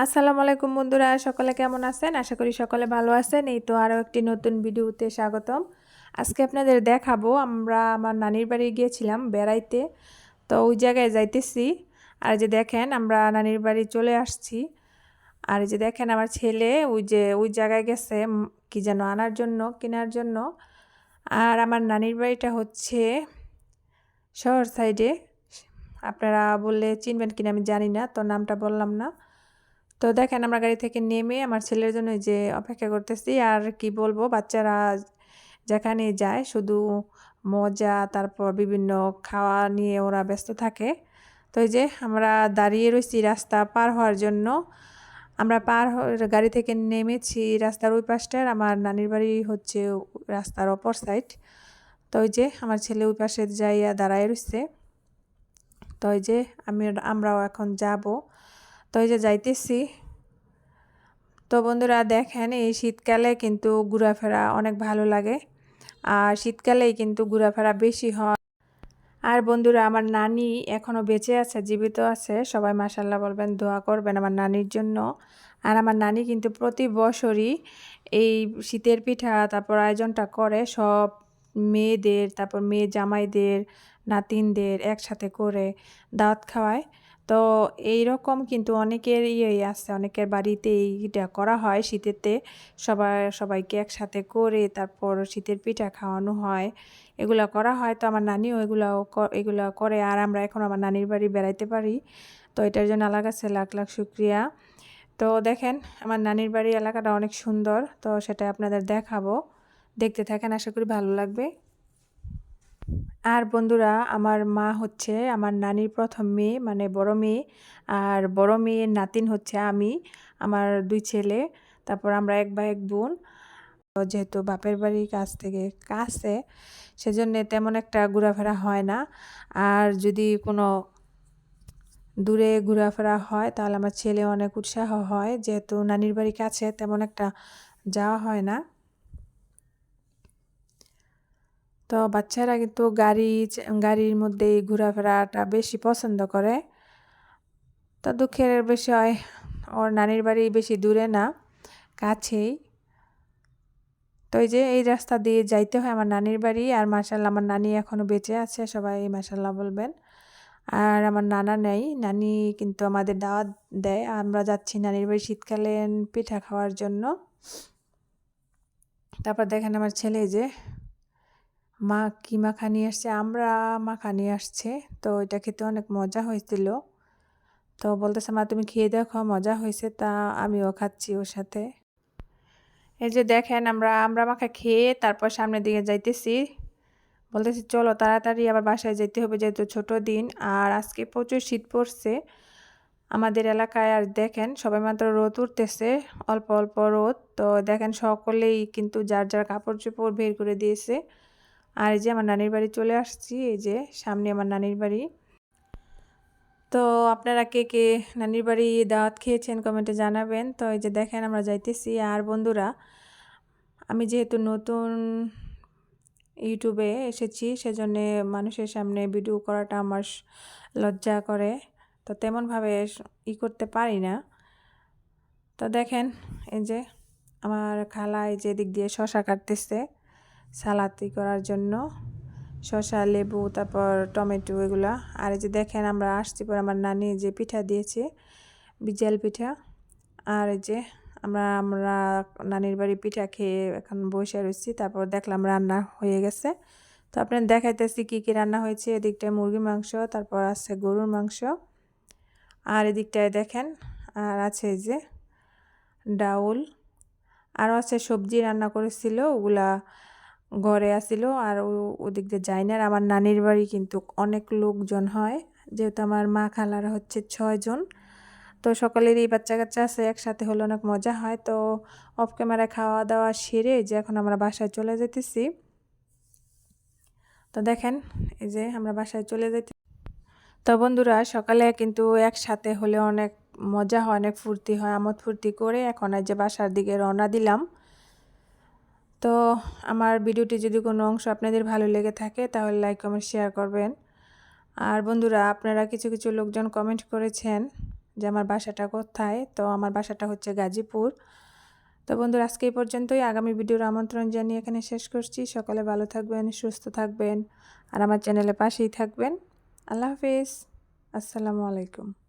আসসালামু আলাইকুম বন্ধুরা, সকলে কেমন আছেন? আশা করি সকলে ভালো আছেন। এই তো আরও একটি নতুন ভিডিওতে স্বাগতম। আজকে আপনাদের দেখাবো, আমরা আমার নানির বাড়ি গিয়েছিলাম বেড়াইতে। তো ওই জায়গায় যাইতেছি, আর যে দেখেন আমরা নানির বাড়ি চলে আসছি। আর যে দেখেন আমার ছেলে ওই যে ওই জায়গায় গেছে কি যেন আনার জন্য, কেনার জন্য। আর আমার নানির বাড়িটা হচ্ছে শহর সাইডে। আপনারা বললে চিনবেন কিনা আমি জানি না, তো নামটা বললাম না। তো দেখেন আমরা গাড়ি থেকে নেমে আমার ছেলের জন্য যে অপেক্ষা করতেছি, আর কি বলব, বাচ্চারা যেখানে যায় শুধু মজা, তারপর বিভিন্ন খাওয়া নিয়ে ওরা ব্যস্ত থাকে। তো এই যে আমরা দাঁড়িয়ে রয়েছি রাস্তা পার হওয়ার জন্য। আমরা পার গাড়ি থেকে নেমেছি রাস্তার ওই পাশটার আমার নানির বাড়ি হচ্ছে রাস্তার অপর সাইড। তো ওই যে আমার ছেলে ওই পাশে যাইয়া দাঁড়ায় রয়েছে তো ওই যে আমি, আমরাও এখন যাব। তো এই যে যাইতেছি। তো বন্ধুরা দেখেন, এই শীতকালে কিন্তু ঘোরাফেরা অনেক ভালো লাগে। আর শীতকালেই কিন্তু ঘোরাফেরা বেশি হয়। আর বন্ধুরা, আমার নানি এখনও বেঁচে আছে, জীবিত আছে। সবাই মাসাল্লাহ বলবেন, দোয়া করবেন আমার নানির জন্য। আর আমার নানি কিন্তু প্রতি বছরই এই শীতের পিঠা, তারপর আয়োজনটা করে। সব মেয়েদের, তারপর মেয়ে জামাইদের, নাতিনদের একসাথে করে দাওয়াত খাওয়ায়। তো এই রকম কিন্তু অনেকের ইয়েই আছে। অনেকের বাড়িতে এইটা করা হয় শীতেতে। সবাই সবাইকে একসাথে করে তারপর শীতের পিঠা খাওয়ানো হয়। এগুলো করা হয়। তো আমার নানিও এগুলো এগুলো করে। আর আমরা এখন আমার নানির বাড়ি বেড়াইতে পারি। তো এটার জন্য আলাদা কাছে লাখ লাখ শুক্রিয়া। তো দেখেন, আমার নানির বাড়ি এলাকাটা অনেক সুন্দর। তো সেটা আপনাদের দেখাবো। দেখতে থাকেন, আশা করি ভালো লাগবে। আর বন্ধুরা, আমার মা হচ্ছে আমার নানির প্রথম মেয়ে মানে বড় মেয়ে। আর বড় মেয়ের নাতিন হচ্ছে আমি, আমার দুই ছেলে। তারপর আমরা এক বা এক বোন। যেহেতু বাপের বাড়ির কাছ থেকে কাছে, সেজন্য তেমন একটা ঘোরাফেরা হয় না। আর যদি কোনো দূরে ঘোরাফেরা হয়, তাহলে আমার ছেলে অনেক উৎসাহ হয়। যেহেতু নানির বাড়ি কাছে, তেমন একটা যাওয়া হয় না। তো বাচ্চারা কিন্তু গাড়ি গাড়ির মধ্যে ঘোরাফেরাটা বেশি পছন্দ করে। তো দুঃখের বিষয়, ওর নানির বাড়ি বেশি দূরে না, কাছেই। তো এই যে, এই রাস্তা দিয়ে যাইতে হয় আমার নানির বাড়ি আর মাসাল্লাহ আমার নানি এখনও বেঁচে আছে, সবাই মাসাল্লাহ বলবেন। আর আমার নানা নেই, নানি কিন্তু আমাদের দাওয়াত দেয়। আমরা যাচ্ছি নানির বাড়ি শীতকালে পিঠা খাওয়ার জন্য। তারপর দেখেন আমার ছেলে যে মা কী মাখা নিয়ে আসছে, আমরা মাখা নিয়ে আসছে। তো এটা খেতে অনেক মজা হয়েছিল। তো বলতেছে, মা, তুমি খেয়ে দেখো, মজা হয়েছে, তা আমিও খাচ্ছি ওর সাথে। এই যে দেখেন, আমরা আমরা মাখা খেয়ে তারপর সামনের দিকে যাইতেছি। বলতেছি, চলো তাড়াতাড়ি আবার বাসায় যেতে হবে, যেহেতু ছোট দিন, আর আজকে প্রচুর শীত পড়ছে। আমাদের এলাকায়, আর দেখেন সবাই মাত্র রোদ উঠতেছে, অল্প অল্প রোদ। তো দেখেন, সকলেই কিন্তু যার যার কাপড় চোপড় বের করে দিয়েছে। আর এই যে আমার নানির বাড়ি চলে আসছি, এই যে সামনে আমার নানির বাড়ি। তো আপনারা কে কে নানির বাড়ি দাওয়াত খেয়েছেন কমেন্টে জানাবেন। তো এই যে দেখেন আমরা যাইতেছি, আর বন্ধুরা, আমি যেহেতু নতুন ইউটিউবে এসেছি, সেজন্য মানুষের সামনে ভিডিও করাটা আমার লজ্জা করে। তো তেমনভাবে ই করতে পারি না। তো দেখেন, এই যে আমার খালা এই যে দিক দিয়ে শশা কাটতেছে। সালাতি করার জন্য, শসা, লেবু, তারপর টমেটো এগুলা। আর এই যে দেখেন আমরা আসছি পর আমার নানি যে পিঠা দিয়েছে, বিজাল পিঠা। আর এই যে আমরা আমরা নানির বাড়ি পিঠা খেয়ে এখন বসে রয়েছি তারপর দেখলাম রান্না হয়ে গেছে। তো আপনার দেখাইতেছি কী কী রান্না হয়েছে। এদিকটায় মুরগির মাংস, তারপর আছে গরুর মাংস। আর এদিকটায় দেখেন, আর আছে এই যে ডাউল। আরও আছে সবজি রান্না করেছিল, ওগুলা ঘরে আসিল আর ও ওদিক দিয়ে যায় না। আর আমার নানির বাড়ি কিন্তু অনেক লোকজন হয়, যেহেতু আমার মা খালারা হচ্ছে ছয়জন তো সকলেরই বাচ্চা কাচ্চা আছে, একসাথে হলে অনেক মজা হয়। তো অফ ক্যামেরায় খাওয়া দাওয়া সেরে যে এখন আমরা বাসায় চলে যেতেছি তো দেখেন, এই যে আমরা বাসায় চলে যেতে তো বন্ধুরা, সকালে কিন্তু একসাথে হলে অনেক মজা হয়, অনেক ফুর্তি হয়। আমোদ ফুর্তি করে এখন এই যে বাসার দিকে রওনা দিলাম। তো আমার ভিডিওটি যদি কোনো অংশ আপনাদের ভালো লেগে থাকে, তাহলে লাইক কমেন্ট শেয়ার করবেন। আর বন্ধুরা, আপনারা কিছু কিছু লোকজন কমেন্ট করেছেন যে আমার বাসাটা কোথায়? তো আমার বাসাটা হচ্ছে গাজীপুর। তো বন্ধুরা, আজকে এই পর্যন্তই। আগামী ভিডিওর আমন্ত্রণ জানিয়ে এখানে শেষ করছি। সকালে ভালো থাকবেন, সুস্থ থাকবেন, আর আমার চ্যানেলে পাশেই থাকবেন। আল্লাহ হাফিজ। আসসালামু আলাইকুম।